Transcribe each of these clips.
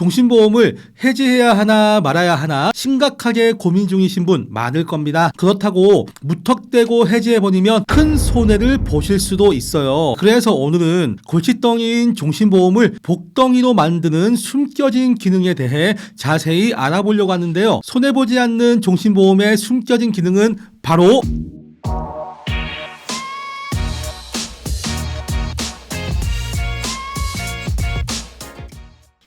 종신보험을 해지해야 하나 말아야 하나 심각하게 고민 중이신 분 많을 겁니다. 그렇다고 무턱대고 해지해버리면 큰 손해를 보실 수도 있어요. 그래서 오늘은 골칫덩이인 종신보험을 복덩이로 만드는 숨겨진 기능에 대해 자세히 알아보려고 하는데요. 손해보지 않는 종신보험의 숨겨진 기능은 바로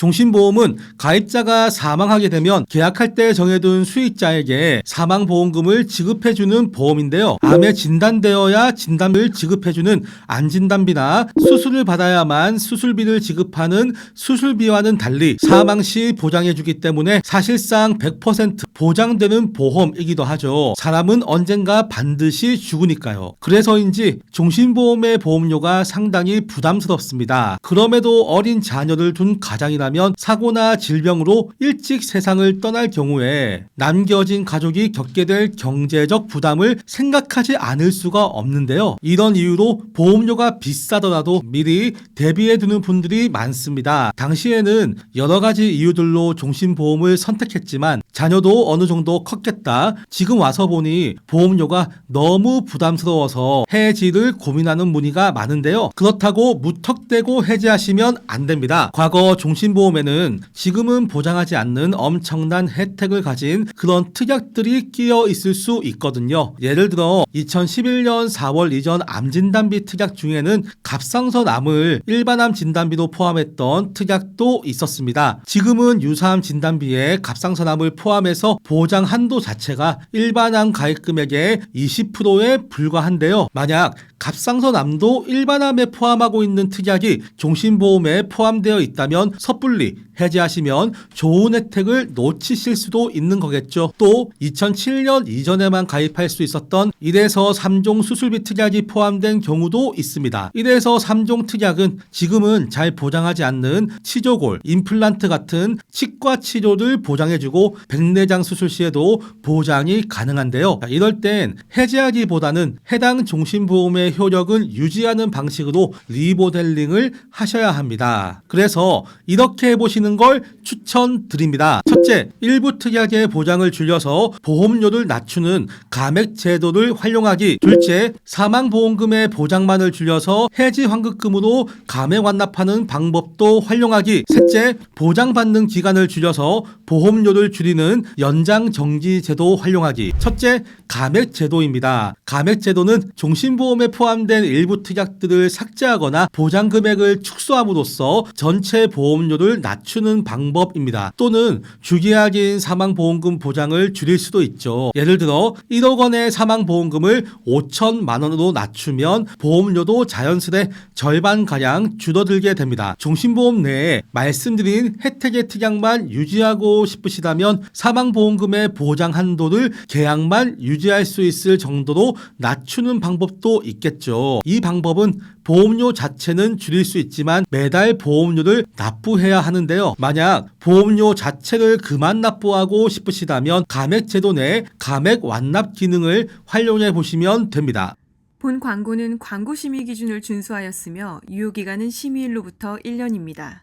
종신보험은 가입자가 사망하게 되면 계약할 때 정해둔 수익자에게 사망보험금을 지급해주는 보험인데요. 암에 진단되어야 진단을 지급해주는 안진단비나 수술을 받아야만 수술비를 지급하는 수술비와는 달리 사망 시 보장해주기 때문에 사실상 100% 보장되는 보험이기도 하죠. 사람은 언젠가 반드시 죽으니까요. 그래서인지 종신보험의 보험료가 상당히 부담스럽습니다. 그럼에도 어린 자녀를 둔 가장이라면 사고나 질병으로 일찍 세상을 떠날 경우에 남겨진 가족이 겪게 될 경제적 부담을 생각하지 않을 수가 없는데요. 이런 이유로 보험료가 비싸더라도 미리 대비해 두는 분들이 많습니다. 당시에는 여러 가지 이유들로 종신보험을 선택했지만 자녀도 어느 정도 컸겠다. 지금 와서 보니 보험료가 너무 부담스러워서 해지를 고민하는 문의가 많은데요. 그렇다고 무턱대고 해지하시면 안 됩니다. 과거 종신보험 에는 지금은 보장하지 않는 엄청난 혜택을 가진 그런 특약들이 끼어 있을 수 있거든요. 예를 들어 2011년 4월 이전 암진단비 특약 중에는 갑상선 암을 일반암 진단비로 포함했던 특약도 있었습니다. 지금은 유사암 진단비에 갑상선 암을 포함해서 보장 한도 자체가 일반암 가입 금액의 20%에 불과한데요. 만약 갑상선암도 일반암에 포함하고 있는 특약이 종신보험에 포함되어 있다면 섣불리 해지하시면 좋은 혜택을 놓치실 수도 있는 거겠죠. 또 2007년 이전에만 가입할 수 있었던 1에서 3종 수술비 특약이 포함된 경우도 있습니다. 1에서 3종 특약은 지금은 잘 보장하지 않는 치조골, 임플란트 같은 치과 치료를 보장해주고 백내장 수술 시에도 보장이 가능한데요. 자, 이럴 땐 해지하기보다는 해당 종신보험의 효력을 유지하는 방식으로 리모델링을 하셔야 합니다. 그래서 이렇게 해보시는 걸 추천드립니다. 첫째, 일부 특약의 보장을 줄여서 보험료를 낮추는 감액 제도를 활용하기. 둘째, 사망보험금의 보장만을 줄여서 해지 환급금으로 감액 완납하는 방법도 활용하기. 셋째, 보장받는 기간을 줄여서 보험료를 줄이는 연장 정지 제도 활용하기. 첫째, 감액 제도입니다. 감액 제도는 종신보험에 포함된 일부 특약들을 삭제하거나 보장 금액을 축소함으로써 전체 보험료를 낮추는 방법입니다. 또는 주기약인 사망보험금 보장을 줄일 수도 있죠. 예를 들어 1억 원의 사망보험금을 5천만 원으로 낮추면 보험료도 자연스레 절반 가량 줄어들게 됩니다. 종신보험 내에 말씀드린 혜택의 특약만 유지하고 싶으시다면 사망보험금의 보장 한도를 계약만 유지할 수 있을 정도로 낮추는 방법도 있겠 죠. 이 방법은 보험료 자체는 줄일 수 있지만 매달 보험료를 납부해야 하는데요. 만약 보험료 자체를 그만 납부하고 싶으시다면 감액 제도 내 감액 완납 기능을 활용해 보시면 됩니다. 본 광고는 광고 심의 기준을 준수하였으며 유효 기간은 심의일로부터 1년입니다.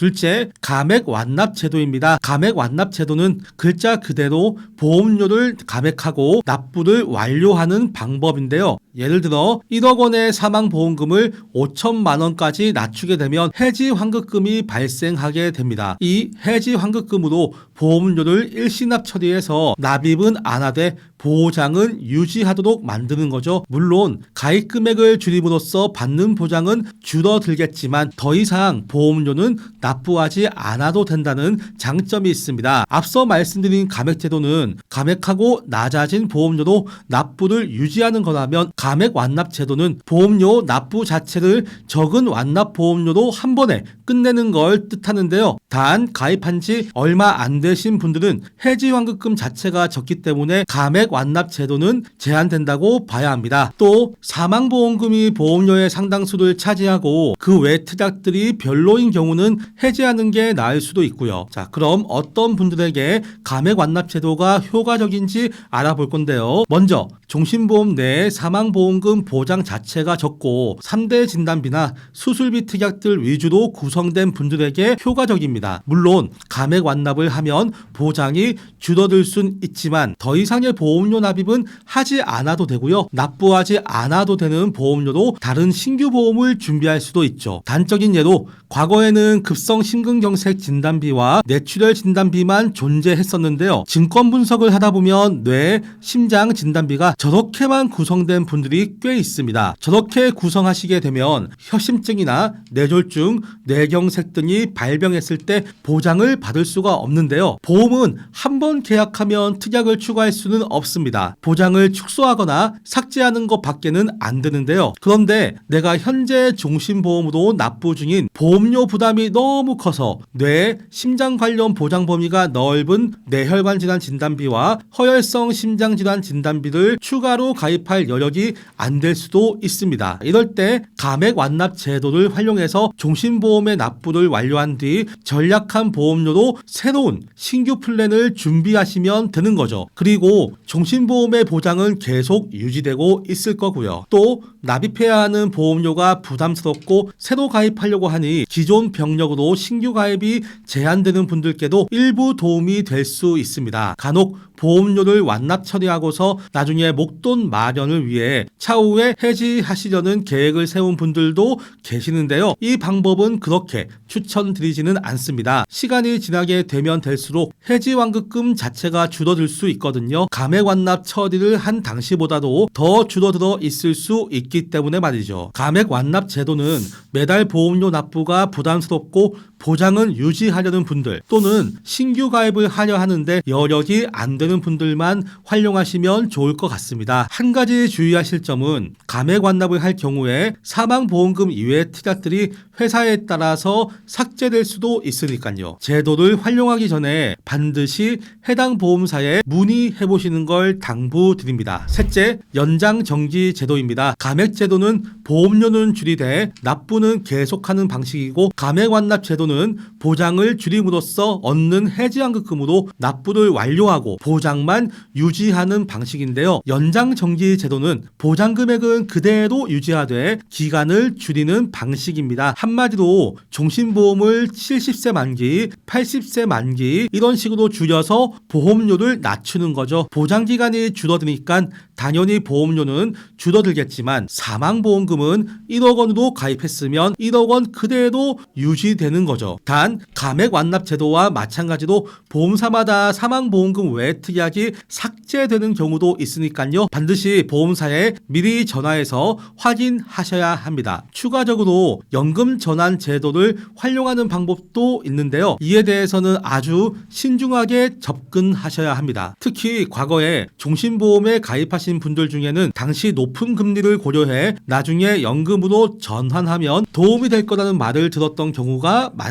둘째, 감액 완납 제도입니다. 감액 완납 제도는 글자 그대로 보험료를 감액하고 납부를 완료하는 방법인데요. 예를 들어 1억 원의 사망 보험금을 5천만 원까지 낮추게 되면 해지 환급금이 발생하게 됩니다. 이 해지 환급금으로 보험료를 일시납 처리해서 납입은 안 하되 보장은 유지하도록 만드는 거죠. 물론 가입 금액을 줄임으로써 받는 보장은 줄어들겠지만 더 이상 보험료는 납부하지 않아도 된다는 장점이 있습니다. 앞서 말씀드린 감액 제도는 감액하고 낮아진 보험료로 납부를 유지하는 거라면 감액 완납 제도는 보험료 납부 자체를 적은 완납 보험료로 한 번에 끝내는 걸 뜻하는데요. 단 가입한 지 얼마 안 되신 분들은 해지 환급금 자체가 적기 때문에 감액 완납 제도는 제한된다고 봐야 합니다. 또 사망보험금이 보험료의 상당수를 차지하고 그 외 특약들이 별로인 경우는 해지하는 게 나을 수도 있고요. 자, 그럼 어떤 분들에게 감액 완납 제도가 효과적인지 알아볼 건데요. 먼저 종신보험 내 사망 사망보험금 보장 자체가 적고 3대 진단비나 수술비 특약들 위주로 구성된 분들에게 효과적입니다. 물론 감액 완납을 하면 보장이 줄어들 순 있지만 더 이상의 보험료 납입은 하지 않아도 되고요. 납부하지 않아도 되는 보험료로 다른 신규 보험을 준비할 수도 있죠. 단적인 예로 과거에는 급성 심근경색 진단비와 뇌출혈 진단비만 존재했었는데요. 증권 분석을 하다 보면 뇌, 심장 진단비가 저렇게만 구성된 분 들이 꽤 있습니다. 저렇게 구성하시게 되면 혈심증이나 뇌졸중, 뇌경색 등이 발병했을 때 보장을 받을 수가 없는데요. 보험은 한 번 계약하면 특약을 추가할 수는 없습니다. 보장을 축소하거나 삭제하는 것 밖에는 안 되는데요. 그런데 내가 현재 종신보험으로 납부 중인 보험료 부담이 너무 커서 뇌, 심장 관련 보장 범위가 넓은 뇌혈관 질환 진단비와 허혈성 심장 질환 진단비를 추가로 가입할 여력이 안 될 수도 있습니다. 이럴 때 감액 완납 제도를 활용해서 종신보험의 납부를 완료한 뒤 전략한 보험료로 새로운 신규 플랜을 준비하시면 되는 거죠. 그리고 종신보험의 보장은 계속 유지되고 있을 거고요. 또 납입해야 하는 보험료가 부담스럽고 새로 가입하려고 하니 기존 병력으로 신규 가입이 제한되는 분들께도 일부 도움이 될 수 있습니다. 간혹 보험료를 완납 처리하고서 나중에 목돈 마련을 위해 차후에 해지하시려는 계획을 세운 분들도 계시는데요. 이 방법은 그렇게 추천드리지는 않습니다. 시간이 지나게 되면 될수록 해지 완급금 자체가 줄어들 수 있거든요. 감액 완납 처리를 한 당시보다도 더 줄어들어 있을 수 있기 때문에 말이죠. 감액 완납 제도는 매달 보험료 납부가 부담스럽고 보장은 유지하려는 분들 또는 신규 가입을 하려 하는데 여력이 안 되는 분들만 활용하시면 좋을 것 같습니다. 한 가지 주의하실 점은 감액 완납을 할 경우에 사망보험금 이외의 특약들이 회사에 따라서 삭제될 수도 있으니까요. 제도를 활용하기 전에 반드시 해당 보험사에 문의해 보시는 걸 당부드립니다. 셋째, 연장 정지 제도입니다. 감액 제도는 보험료는 줄이되 납부는 계속하는 방식이고 감액 완납 제도는 보장을 줄임으로써 얻는 해지환급금으로 납부를 완료하고 보장만 유지하는 방식인데요. 연장 정지 제도는 보장 금액은 그대로 유지하되 기간을 줄이는 방식입니다. 한마디로 종신보험을 70세 만기, 80세 만기 이런 식으로 줄여서 보험료를 낮추는 거죠. 보장 기간이 줄어드니까 당연히 보험료는 줄어들겠지만 사망보험금은 1억 원으로 가입했으면 1억 원 그대로 유지되는 거죠. 단 감액 완납 제도와 마찬가지로 보험사마다 사망보험금 외 특약이 삭제되는 경우도 있으니까요. 반드시 보험사에 미리 전화해서 확인하셔야 합니다. 추가적으로 연금 전환 제도를 활용하는 방법도 있는데요. 이에 대해서는 아주 신중하게 접근하셔야 합니다. 특히 과거에 종신보험에 가입하신 분들 중에는 당시 높은 금리를 고려해 나중에 연금으로 전환하면 도움이 될 거라는 말을 들었던 경우가 많습니다.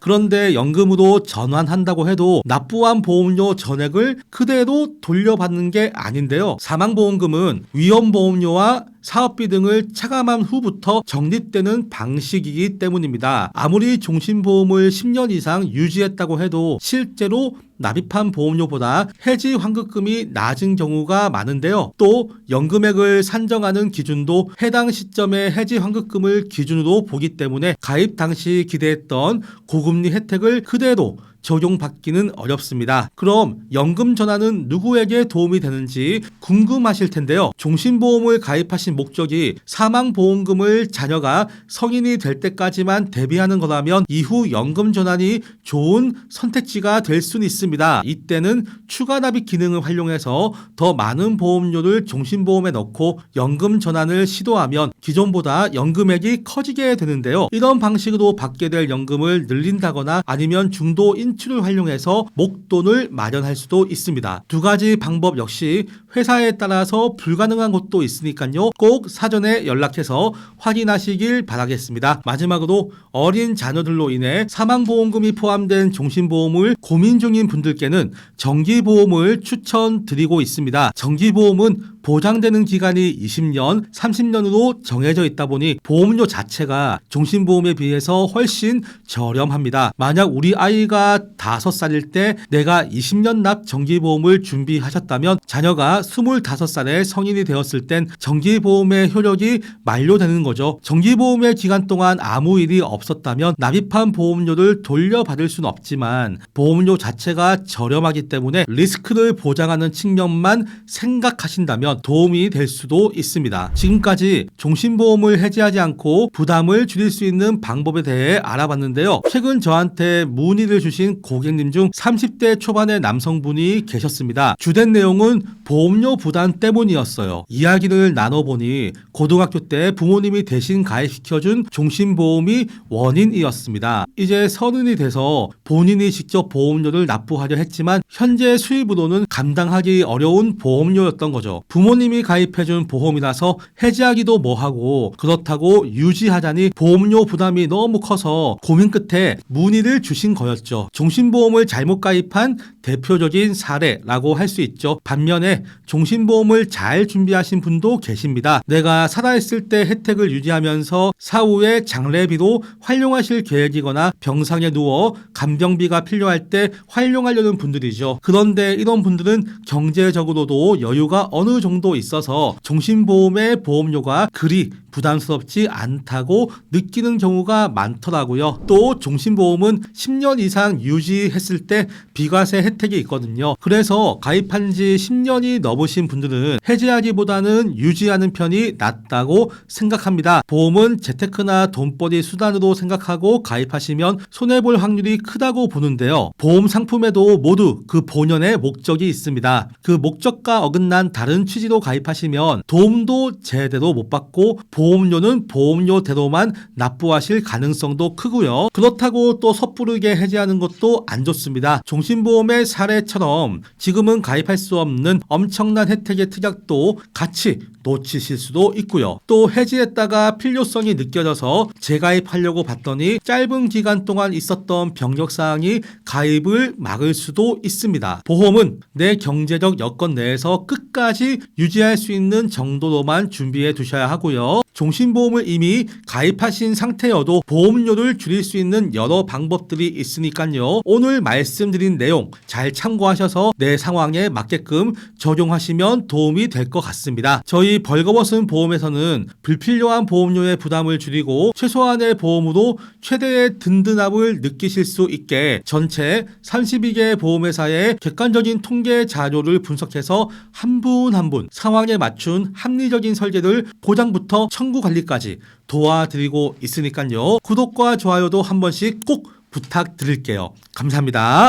그런데 연금으로 전환한다고 해도 납부한 보험료 전액을 그대로 돌려받는 게 아닌데요. 사망보험금은 위험보험료와 사업비 등을 차감한 후부터 적립되는 방식이기 때문입니다. 아무리 종신보험을 10년 이상 유지했다고 해도 실제로 납입한 보험료보다 해지 환급금이 낮은 경우가 많은데요. 또 연금액을 산정하는 기준도 해당 시점의 해지 환급금을 기준으로 보기 때문에 가입 당시 기대했던 고금리 혜택을 그대로 적용받기는 어렵습니다. 그럼 연금 전환은 누구에게 도움이 되는지 궁금하실 텐데요. 종신보험을 가입하신 목적이 사망보험금을 자녀가 성인이 될 때까지만 대비하는 거라면 이후 연금 전환이 좋은 선택지가 될 수는 있습니다. 이때는 추가 납입 기능을 활용해서 더 많은 보험료를 종신보험에 넣고 연금 전환을 시도하면 기존보다 연금액이 커지게 되는데요. 이런 방식으로 받게 될 연금을 늘린다거나 아니면 중도 인 출을 활용해서 목돈을 마련할 수도 있습니다. 두 가지 방법 역시 회사에 따라서 불가능한 곳도 있으니까요. 꼭 사전에 연락해서 확인하시길 바라겠습니다. 마지막으로 어린 자녀들로 인해 사망보험금이 포함된 종신보험을 고민 중인 분들께는 정기보험을 추천드리고 있습니다. 정기보험은 보장되는 기간이 20년, 30년으로 정해져 있다 보니 보험료 자체가 종신보험에 비해서 훨씬 저렴합니다. 만약 우리 아이가 5살일 때 내가 20년 납 정기보험을 준비하셨다면 자녀가 25살에 성인이 되었을 땐 정기보험의 효력이 만료되는 거죠. 정기보험의 기간 동안 아무 일이 없었다면 납입한 보험료를 돌려받을 수는 없지만 보험료 자체가 저렴하기 때문에 리스크를 보장하는 측면만 생각하신다면 도움이 될 수도 있습니다. 지금까지 종신보험을 해지하지 않고 부담을 줄일 수 있는 방법에 대해 알아봤는데요. 최근 저한테 문의를 주신 고객님 중 30대 초반의 남성분이 계셨습니다. 주된 내용은 보험 료 부담 때문이었어요. 이야기를 나눠보니 고등학교 때 부모님이 대신 가입시켜준 종신보험이 원인이었습니다. 이제 서른이 돼서 본인이 직접 보험료를 납부하려 했지만 현재 수입으로는 감당하기 어려운 보험료였던 거죠. 부모님이 가입해준 보험이라서 해지하기도 뭐하고 그렇다고 유지하자니 보험료 부담이 너무 커서 고민 끝에 문의를 주신 거였죠. 종신보험을 잘못 가입한 대표적인 사례라고 할 수 있죠. 반면에 종신보험을 잘 준비하신 분도 계십니다. 내가 살아있을 때 혜택을 유지하면서 사후에 장례비로 활용하실 계획이거나 병상에 누워 간병비가 필요할 때 활용하려는 분들이죠. 그런데 이런 분들은 경제적으로도 여유가 어느 정도 있어서 종신보험의 보험료가 그리 부담스럽지 않다고 느끼는 경우가 많더라고요. 또 종신보험은 10년 이상 유지했을 때 비과세 혜택이 있거든요. 그래서 가입한 지 10년이 넘으신 분들은 해지하기보다는 유지하는 편이 낫다고 생각합니다. 보험은 재테크나 돈벌이 수단으로 생각하고 가입하시면 손해볼 확률이 크다고 보는데요. 보험 상품에도 모두 그 본연의 목적이 있습니다. 그 목적과 어긋난 다른 취지로 가입하시면 도움도 제대로 못 받고 보험 료는 보험료대로만 납부하실 가능성도 크고요. 그렇다고 또 섣부르게 해지하는 것도 안 좋습니다. 종신보험의 사례처럼 지금은 가입할 수 없는 엄청난 혜택의 특약도 같이 놓치실 수도 있고요. 또 해지했다가 필요성이 느껴져서 재가입하려고 봤더니 짧은 기간 동안 있었던 병력 사항이 가입을 막을 수도 있습니다. 보험은 내 경제적 여건 내에서 끝까지 유지할 수 있는 정도로만 준비해 두셔야 하고요. 종신보험을 이미 가입하신 상태여도 보험료를 줄일 수 있는 여러 방법들이 있으니까요. 오늘 말씀드린 내용 잘 참고하셔서 내 상황에 맞게끔 적용하시면 도움이 될 것 같습니다. 저희 벌거벗은 보험에서는 불필요한 보험료의 부담을 줄이고 최소한의 보험으로 최대의 든든함을 느끼실 수 있게 전체 32개 보험회사의 객관적인 통계 자료를 분석해서 한 분 한 분 상황에 맞춘 합리적인 설계를 보장부터 청구 관리까지 도와드리고 있으니까요. 구독과 좋아요도 한 번씩 꼭 부탁드릴게요. 감사합니다.